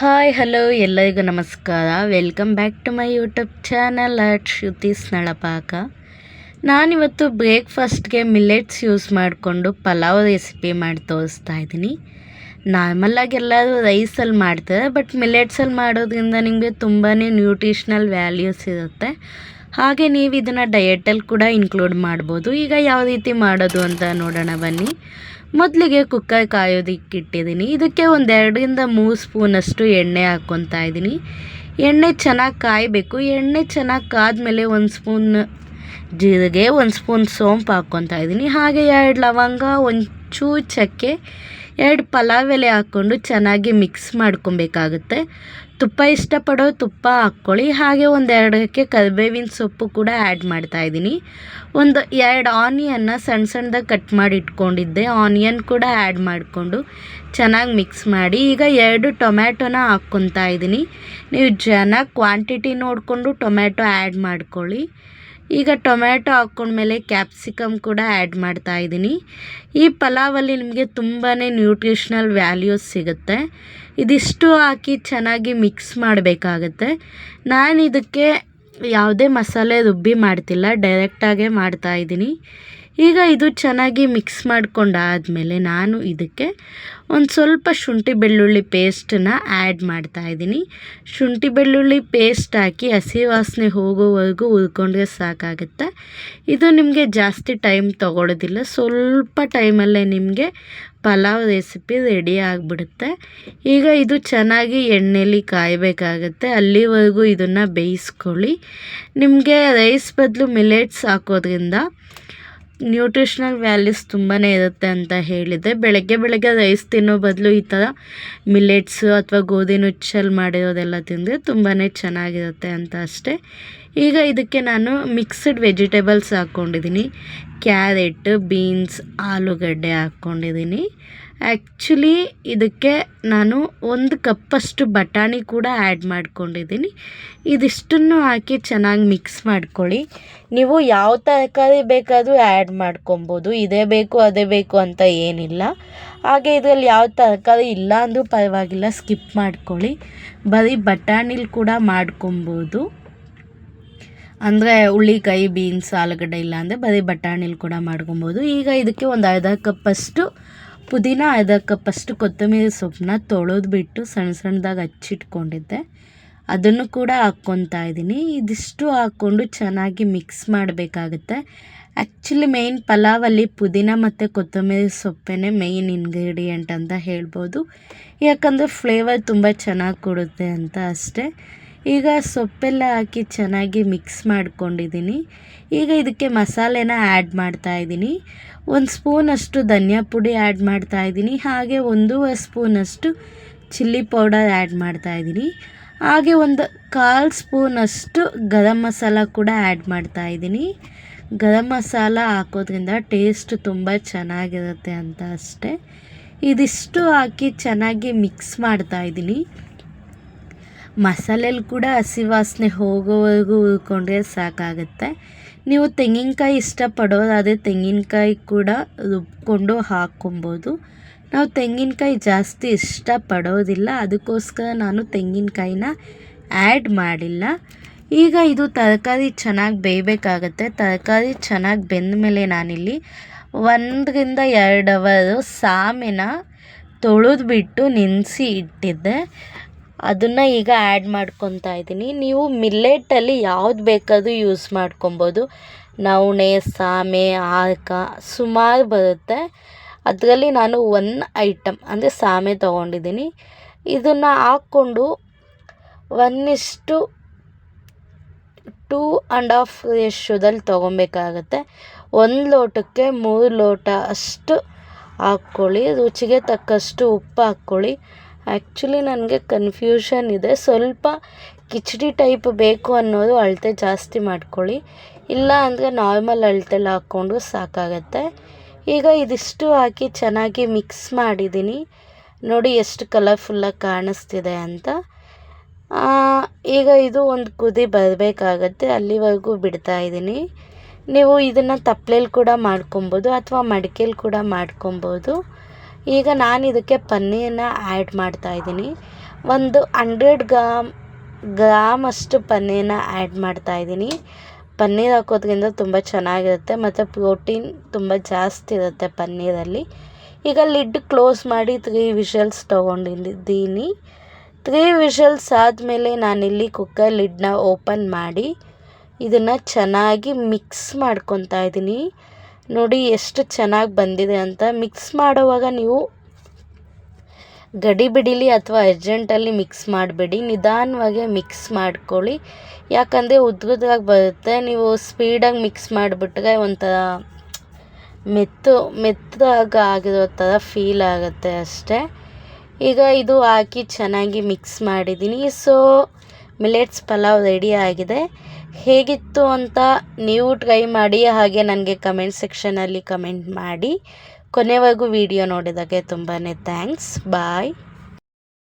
Hi, hello ಎಲ್ಲರಿಗೂ ನಮಸ್ಕಾರ. Welcome back to my YouTube channel at Shruti ಸ್ನಳಪಾಕ ನಾನಿವತ್ತು ಬ್ರೇಕ್ಫಾಸ್ಟ್ಗೆ ಮಿಲೆಟ್ಸ್ ಯೂಸ್ ಮಾಡಿಕೊಂಡು ಪಲಾವ್ ರೆಸಿಪಿ ಮಾಡಿ ತೋರಿಸ್ತಾ ಇದ್ದೀನಿ. ನಾರ್ಮಲ್ಲಾಗಿ ಎಲ್ಲರೂ ರೈಸಲ್ಲಿ ಮಾಡ್ತಾರೆ ಬಟ್ ಮಿಲೆಟ್ಸಲ್ಲಿ ಮಾಡೋದ್ರಿಂದ ನಿಮಗೆ ತುಂಬಾ ನ್ಯೂಟ್ರಿಷ್ನಲ್ ವ್ಯಾಲ್ಯೂಸ್ ಇರುತ್ತೆ. ಹಾಗೆ ನೀವು ಇದನ್ನು ಡಯೆಟಲ್ಲಿ ಕೂಡ ಇನ್ಕ್ಲೂಡ್ ಮಾಡ್ಬೋದು. ಈಗ ಯಾವ ರೀತಿ ಮಾಡೋದು ಅಂತ ನೋಡೋಣ ಬನ್ನಿ. ಮೊದಲಿಗೆ ಕುಕ್ಕರ್ ಕಾಯೋದಕ್ಕೆ ಇಟ್ಟಿದ್ದೀನಿ. ಇದಕ್ಕೆ ಒಂದೆರಡರಿಂದ ಮೂರು ಸ್ಪೂನಷ್ಟು ಎಣ್ಣೆ ಹಾಕ್ಕೊತಾ ಇದ್ದೀನಿ. ಎಣ್ಣೆ ಚೆನ್ನಾಗಿ ಕಾಯಬೇಕು. ಎಣ್ಣೆ ಚೆನ್ನಾಗಿ ಕಾದ್ಮೇಲೆ ಒಂದು ಸ್ಪೂನ್ ಜೀರಿಗೆ, ಒಂದು ಸ್ಪೂನ್ ಸೋಂಪು ಹಾಕ್ಕೊತಾ ಇದ್ದೀನಿ. ಹಾಗೆ ಎರಡು ಲವಂಗ ಒಂದು ಚಕ್ಕೆ ಎರಡು ಪಲಾವ್ ಎಲೆ ಹಾಕ್ಕೊಂಡು ಚೆನ್ನಾಗಿ ಮಿಕ್ಸ್ ಮಾಡ್ಕೊಬೇಕಾಗುತ್ತೆ. ತುಪ್ಪ ಇಷ್ಟಪಡೋ ತುಪ್ಪ ಹಾಕ್ಕೊಳ್ಳಿ. ಹಾಗೆ ಒಂದೆರಡಕ್ಕೆ ಕರಿಬೇವಿನ ಸೊಪ್ಪು ಕೂಡ ಆ್ಯಡ್ ಮಾಡ್ತಾ ಇದ್ದೀನಿ. ಒಂದು ಎರಡು ಆನಿಯನ್ನ ಸಣ್ಣ ಸಣ್ಣದಾಗಿ ಕಟ್ ಮಾಡಿ ಇಟ್ಕೊಂಡಿದ್ದೆ. ಆನಿಯನ್ ಕೂಡ ಆ್ಯಡ್ ಮಾಡಿಕೊಂಡು ಚೆನ್ನಾಗಿ ಮಿಕ್ಸ್ ಮಾಡಿ ಈಗ ಎರಡು ಟೊಮ್ಯಾಟೊನ ಹಾಕ್ಕೊತಾ ಇದ್ದೀನಿ. ನೀವು ಜನ ಕ್ವಾಂಟಿಟಿ ನೋಡಿಕೊಂಡು ಟೊಮ್ಯಾಟೊ ಆ್ಯಡ್ ಮಾಡ್ಕೊಳ್ಳಿ. ಈಗ ಟೊಮ್ಯಾಟೊ ಹಾಕ್ಕೊಂಡ್ಮೇಲೆ ಕ್ಯಾಪ್ಸಿಕಮ್ ಕೂಡ ಆ್ಯಡ್ ಮಾಡ್ತಾ ಇದ್ದೀನಿ. ಈ ಪಲಾವಲ್ಲಿ ನಿಮಗೆ ತುಂಬಾ ನ್ಯೂಟ್ರಿಷ್ನಲ್ ವ್ಯಾಲ್ಯೂಸ್ ಸಿಗುತ್ತೆ. ಇದಿಷ್ಟು ಹಾಕಿ ಚೆನ್ನಾಗಿ ಮಿಕ್ಸ್ ಮಾಡಬೇಕಾಗತ್ತೆ. ನಾನು ಇದಕ್ಕೆ ಯಾವುದೇ ಮಸಾಲೆ ರುಬ್ಬಿ ಮಾಡ್ತಿಲ್ಲ ಡೈರೆಕ್ಟಾಗೇ ಮಾಡ್ತಾಯಿದ್ದೀನಿ ಈಗ ಇದು ಚೆನ್ನಾಗಿ ಮಿಕ್ಸ್ ಮಾಡ್ಕೊಂಡಾದಮೇಲೆ ನಾನು ಇದಕ್ಕೆ ಒಂದು ಸ್ವಲ್ಪ ಶುಂಠಿ ಬೆಳ್ಳುಳ್ಳಿ ಪೇಸ್ಟನ್ನ ಆ್ಯಡ್ ಮಾಡ್ತಾ ಇದ್ದೀನಿ. ಶುಂಠಿ ಬೆಳ್ಳುಳ್ಳಿ ಪೇಸ್ಟ್ ಹಾಕಿ ಹಸಿ ವಾಸನೆ ಹೋಗೋವರೆಗೂ ಉಳ್ಕೊಂಡ್ರೆ ಸಾಕಾಗುತ್ತೆ. ಇದು ನಿಮಗೆ ಜಾಸ್ತಿ ಟೈಮ್ ತೊಗೊಳೋದಿಲ್ಲ. ಸ್ವಲ್ಪ ಟೈಮಲ್ಲೇ ನಿಮಗೆ ಪಲಾವ್ ರೆಸಿಪಿ ರೆಡಿ ಆಗಿಬಿಡುತ್ತೆ. ಈಗ ಇದು ಚೆನ್ನಾಗಿ ಎಣ್ಣೆಲಿ ಕಾಯಬೇಕಾಗತ್ತೆ. ಅಲ್ಲಿವರೆಗೂ ಇದನ್ನು ಬೇಯಿಸ್ಕೊಳ್ಳಿ. ನಿಮಗೆ ರೈಸ್ ಬದಲು ಮಿಲೆಟ್ಸ್ ಹಾಕೋದ್ರಿಂದ ನ್ಯೂಟ್ರಿಷ್ನಲ್ ವ್ಯಾಲ್ಯೂಸ್ ತುಂಬಾ ಇರುತ್ತೆ ಅಂತ ಹೇಳಿದೆ. ಬೆಳಗ್ಗೆ ಬೆಳಗ್ಗೆ ರೈಸ್ ತಿನ್ನೋ ಬದಲು ಈ ಥರ ಮಿಲ್ಲೆಟ್ಸು ಅಥವಾ ಗೋಧಿ ನುಚ್ಚಲ್ಲಿ ಮಾಡಿರೋದೆಲ್ಲ ತಿಂದರೆ ತುಂಬಾ ಚೆನ್ನಾಗಿರುತ್ತೆ ಅಂತ ಅಷ್ಟೇ. ಈಗ ಇದಕ್ಕೆ ನಾನು ಮಿಕ್ಸ್ಡ್ ವೆಜಿಟೇಬಲ್ಸ್ ಹಾಕ್ಕೊಂಡಿದ್ದೀನಿ ಕ್ಯಾರೆಟ್ ಬೀನ್ಸ್ ಆಲೂಗಡ್ಡೆ ಹಾಕ್ಕೊಂಡಿದ್ದೀನಿ ಆ್ಯಕ್ಚುಲಿ ಇದಕ್ಕೆ ನಾನು ಒಂದು ಕಪ್ಪಷ್ಟು ಬಟಾಣಿ ಕೂಡ ಆ್ಯಡ್ ಮಾಡ್ಕೊಂಡಿದ್ದೀನಿ. ಇದಿಷ್ಟನ್ನು ಹಾಕಿ ಚೆನ್ನಾಗಿ ಮಿಕ್ಸ್ ಮಾಡ್ಕೊಳ್ಳಿ. ನೀವು ಯಾವ ತರಕಾರಿ ಬೇಕಾದರೂ ಆ್ಯಡ್ ಮಾಡ್ಕೊಬೋದು. ಇದೇ ಬೇಕು, ಅದೇ ಬೇಕು ಅಂತ ಏನಿಲ್ಲ. ಹಾಗೆ ಇದರಲ್ಲಿ ಯಾವ ತರಕಾರಿ ಇಲ್ಲ ಅಂದರೂ ಪರವಾಗಿಲ್ಲ ಸ್ಕಿಪ್ ಮಾಡ್ಕೊಳ್ಳಿ. ಬರೀ ಬಟಾಣಿಲಿ ಕೂಡ ಮಾಡ್ಕೊಬೋದು. ಅಂದರೆ ಹುಳ್ಳಿಕಾಯಿ ಬೀನ್ಸ್, ಆಲೂಗಡ್ಡೆ ಇಲ್ಲ ಅಂದರೆ ಬರೀ ಬಟಾಣಿಲಿ ಕೂಡ ಮಾಡ್ಕೊಬೋದು. ಈಗ ಇದಕ್ಕೆ ಒಂದು ಅರ್ಧ ಕಪ್ಪಷ್ಟು ಪುದೀನ ಅದಕ್ಕೆ ಫಸ್ಟ್ ಕೊತ್ತಂಬರಿ ಸೊಪ್ಪನ್ನ ತೊಳೆದ್ಬಿಟ್ಟು ಸಣ್ಣ ಸಣ್ಣದಾಗಿ ಹಚ್ಚಿಟ್ಕೊಂಡಿದ್ದೆ. ಅದನ್ನು ಕೂಡ ಹಾಕ್ಕೊತಾ ಇದ್ದೀನಿ. ಇದಿಷ್ಟು ಹಾಕ್ಕೊಂಡು ಚೆನ್ನಾಗಿ ಮಿಕ್ಸ್ ಮಾಡಬೇಕಾಗುತ್ತೆ. ಆ್ಯಕ್ಚುಲಿ ಮೇಯ್ನ್ ಪಲಾವಲ್ಲಿ ಪುದೀನ ಮತ್ತು ಕೊತ್ತಂಬರಿ ಸೊಪ್ಪೇ ಮೇಯ್ನ್ ಇಂಗ್ರೀಡಿಯೆಂಟ್ ಅಂತ ಹೇಳ್ಬೋದು. ಯಾಕಂದರೆ ಫ್ಲೇವರ್ ತುಂಬ ಚೆನ್ನಾಗಿ ಕೊಡುತ್ತೆ ಅಂತ ಅಷ್ಟೇ. ಈಗ ಸೊಪ್ಪೆಲ್ಲ ಹಾಕಿ ಚೆನ್ನಾಗಿ ಮಿಕ್ಸ್ ಮಾಡ್ಕೊಂಡಿದ್ದೀನಿ. ಈಗ ಇದಕ್ಕೆ ಮಸಾಲೆನ ಆ್ಯಡ್ ಮಾಡ್ತಾ ಇದ್ದೀನಿ. ಒಂದು ಸ್ಪೂನಷ್ಟು ಧನಿಯಾ ಪುಡಿ ಆ್ಯಡ್ ಮಾಡ್ತಾ ಇದ್ದೀನಿ. ಹಾಗೆ ಒಂದೂವರೆ ಸ್ಪೂನಷ್ಟು ಚಿಲ್ಲಿ ಪೌಡರ್ ಆ್ಯಡ್ ಮಾಡ್ತಾ ಇದ್ದೀನಿ. ಹಾಗೆ ಒಂದು ಕಾಲು ಸ್ಪೂನಷ್ಟು ಗರಂ ಮಸಾಲ ಕೂಡ ಆ್ಯಡ್ ಮಾಡ್ತಾ ಇದ್ದೀನಿ. ಗರಂ ಮಸಾಲ ಹಾಕೋದ್ರಿಂದ ಟೇಸ್ಟ್ ತುಂಬ ಚೆನ್ನಾಗಿರುತ್ತೆ ಅಂತ ಅಷ್ಟೇ. ಇದಿಷ್ಟು ಹಾಕಿ ಚೆನ್ನಾಗಿ ಮಿಕ್ಸ್ ಮಾಡ್ತಾ ಇದ್ದೀನಿ. ಮಸಾಲೆಲಿ ಕೂಡ ಹಸಿ ವಾಸನೆ ಹೋಗೋವರೆಗೂ ಹುರ್ಕೊಂಡ್ರೆ ಸಾಕಾಗುತ್ತೆ. ನೀವು ತೆಂಗಿನಕಾಯಿ ಇಷ್ಟಪಡೋದಾದರೆ ತೆಂಗಿನಕಾಯಿ ಕೂಡ ರುಬ್ಕೊಂಡು ಹಾಕ್ಕೊಬೋದು. ನಾವು ತೆಂಗಿನಕಾಯಿ ಜಾಸ್ತಿ ಇಷ್ಟಪಡೋದಿಲ್ಲ, ಅದಕ್ಕೋಸ್ಕರ ನಾನು ತೆಂಗಿನಕಾಯಿನ ಆ್ಯಡ್ ಮಾಡಿಲ್ಲ. ಈಗ ಇದು ತರಕಾರಿ ಚೆನ್ನಾಗಿ ಬೇಯಬೇಕಾಗತ್ತೆ. ತರಕಾರಿ ಚೆನ್ನಾಗಿ ಬೆಂದ ಮೇಲೆ ನಾನಿಲ್ಲಿ ಒಂದರಿಂದ ಎರಡು ಅವರು ಸಾಮೆನ ತೊಳೆದ್ಬಿಟ್ಟು ನೆನೆಸಿ ಇಟ್ಟಿದ್ದೆ. ಅದನ್ನು ಈಗ ಆ್ಯಡ್ ಮಾಡ್ಕೊತಾ ಇದ್ದೀನಿ. ನೀವು ಮಿಲ್ಲೆಟಲ್ಲಿ ಯಾವ್ದು ಬೇಕಾದರೂ ಯೂಸ್ ಮಾಡ್ಕೊಬೋದು. ನವಣೆ ಸಾಮೆ ಆಕ ಸುಮಾರು ಬರುತ್ತೆ. ಅದರಲ್ಲಿ ನಾನು ಒನ್ ಐಟಮ್ ಅಂದರೆ ಸಾಮೆ ತೊಗೊಂಡಿದ್ದೀನಿ. ಇದನ್ನು ಹಾಕ್ಕೊಂಡು ಒನ್ ಇಷ್ಟು ಟೂ ಆ್ಯಂಡ್ ಹಾಫ್ ರೇಷ್ಯೋದಲ್ಲಿ ತೊಗೊಬೇಕಾಗತ್ತೆ. ಒಂದು ಲೋಟಕ್ಕೆ ಮೂರು ಲೋಟ ಅಷ್ಟು ಹಾಕ್ಕೊಳ್ಳಿ. ರುಚಿಗೆ ತಕ್ಕಷ್ಟು ಉಪ್ಪು ಹಾಕ್ಕೊಳ್ಳಿ. ಆ್ಯಕ್ಚುಲಿ ನನಗೆ ಕನ್ಫ್ಯೂಷನ್ ಇದೆ. ಸ್ವಲ್ಪ ಕಿಚಡಿ ಟೈಪ್ ಬೇಕು ಅನ್ನೋದು ಅಳತೆ ಜಾಸ್ತಿ ಮಾಡ್ಕೊಳ್ಳಿ. ಇಲ್ಲ ಅಂದರೆ ನಾರ್ಮಲ್ ಅಳತೆಲಿ ಹಾಕ್ಕೊಂಡು ಸಾಕಾಗತ್ತೆ. ಈಗ ಇದಿಷ್ಟು ಹಾಕಿ ಚೆನ್ನಾಗಿ ಮಿಕ್ಸ್ ಮಾಡಿದ್ದೀನಿ ನೋಡಿ ಎಷ್ಟು ಕಲರ್ಫುಲ್ಲಾಗಿ ಕಾಣಿಸ್ತಿದೆ ಅಂತ. ಈಗ ಇದು ಒಂದು ಕುದಿ ಬರಬೇಕಾಗತ್ತೆ. ಅಲ್ಲಿವರೆಗೂ ಬಿಡ್ತಾ ಇದ್ದೀನಿ ನೀವು ಇದನ್ನು ತಪ್ಪಲೇಲಿ ಕೂಡ ಮಾಡ್ಕೊಬೋದು ಅಥವಾ ಮಡಿಕೆಲಿ ಕೂಡ ಮಾಡ್ಕೊಬೋದು. ಈಗ ನಾನು ಇದಕ್ಕೆ ಪನ್ನೀರನ್ನ ಆ್ಯಡ್ ಮಾಡ್ತಾ ಇದ್ದೀನಿ. ಒಂದು ಹಂಡ್ರೆಡ್ ಗ್ರಾಮ್ ಗ್ರಾಮ್ ಅಷ್ಟು ಪನ್ನೀರನ್ನ ಆ್ಯಡ್ ಮಾಡ್ತಾಯಿದ್ದೀನಿ ಪನ್ನೀರ್ ಹಾಕೋದ್ರಿಂದ ತುಂಬ ಚೆನ್ನಾಗಿರುತ್ತೆ ಮತ್ತು ಪ್ರೋಟೀನ್ ತುಂಬ ಜಾಸ್ತಿ ಇರುತ್ತೆ ಪನ್ನೀರಲ್ಲಿ. ಈಗ ಲಿಡ್ ಕ್ಲೋಸ್ ಮಾಡಿ ತ್ರೀ ವಿಷಲ್ಸ್ ತೊಗೊಂಡಿದ್ದೀನಿ. ತ್ರೀ ವಿಷಲ್ಸ್ ಆದಮೇಲೆ ನಾನಿಲ್ಲಿ ಕುಕ್ಕರ್ ಲಿಡ್ನ ಓಪನ್ ಮಾಡಿ, ಇದನ್ನು ಚೆನ್ನಾಗಿ ಮಿಕ್ಸ್ ಮಾಡ್ಕೊತಾ ಇದ್ದೀನಿ. ನೋಡಿ ಎಷ್ಟು ಚೆನ್ನಾಗಿ ಬಂದಿದೆ ಅಂತ. ಮಿಕ್ಸ್ ಮಾಡುವಾಗ ನೀವು ಗಡಿ ಬಿಡಿಲಿ ಅಥವಾ ಅರ್ಜೆಂಟಲ್ಲಿ ಮಿಕ್ಸ್ ಮಾಡಬೇಡಿ. ನಿಧಾನವಾಗಿ ಮಿಕ್ಸ್ ಮಾಡ್ಕೊಳ್ಳಿ. ಯಾಕಂದರೆ ಉದ್ದುದ್ರಾಗಿ ಬರುತ್ತೆ. ನೀವು ಸ್ಪೀಡಾಗಿ ಮಿಕ್ಸ್ ಮಾಡಿಬಿಟ್ರೆ ಒಂಥರ ಮೆತ್ತು ಮೆತ್ತಾಗ ಆಗಿರೋ ಥರ ಫೀಲ್ ಆಗುತ್ತೆ ಅಷ್ಟೇ. ಈಗ ಇದು ಹಾಕಿ ಚೆನ್ನಾಗಿ ಮಿಕ್ಸ್ ಮಾಡಿದ್ದೀನಿ ಸೊ ಮಿಲೆಟ್ಸ್ ಪಲಾವ್ ರೆಡಿ ಆಗಿದೆ. ಹೇಗಿತ್ತು ಅಂತ ನೀವು ಟ್ರೈ ಮಾಡಿ, ಹಾಗೆ ನನಗೆ ಕಮೆಂಟ್ ಸೆಕ್ಷನಲ್ಲಿ ಕಮೆಂಟ್ ಮಾಡಿ. ಕೊನೆವರೆಗೂ ವಿಡಿಯೋ ನೋಡಿದಾಗೆ ತುಂಬಾ ಥ್ಯಾಂಕ್ಸ್ ಬಾಯ್